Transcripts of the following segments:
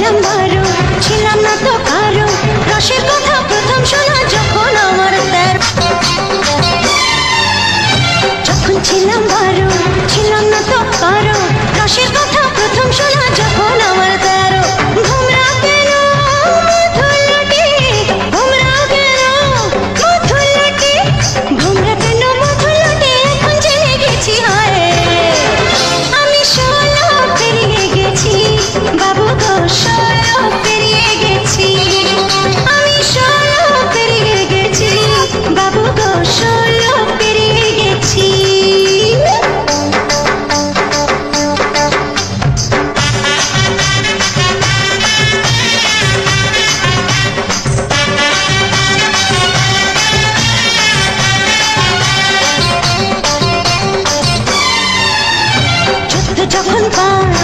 ஆலமரம் goodbye.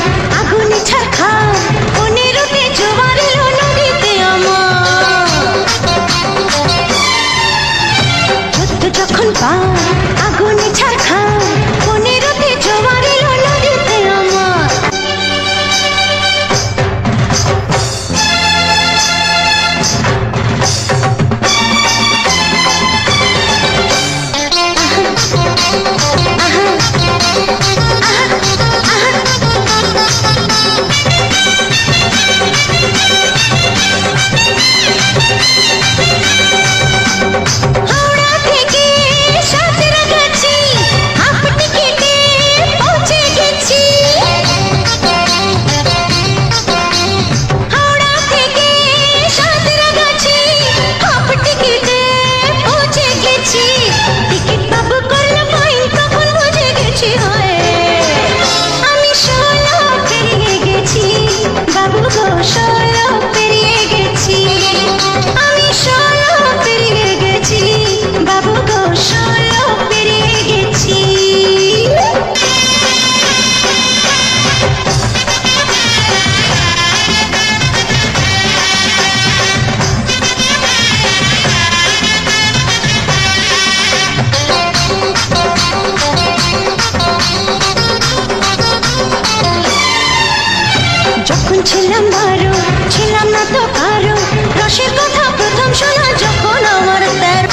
ছিলাম ভালো ছিলাম না তো কারও রসের কথা প্রথম শোনা যখন আমার তার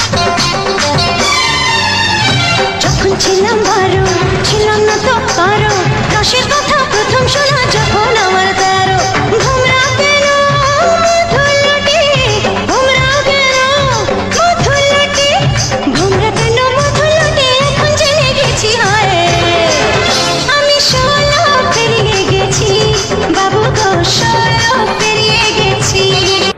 যখন ছিলাম ভালো ছিলাম না তো কারও রসের কথা প্রথম শোনা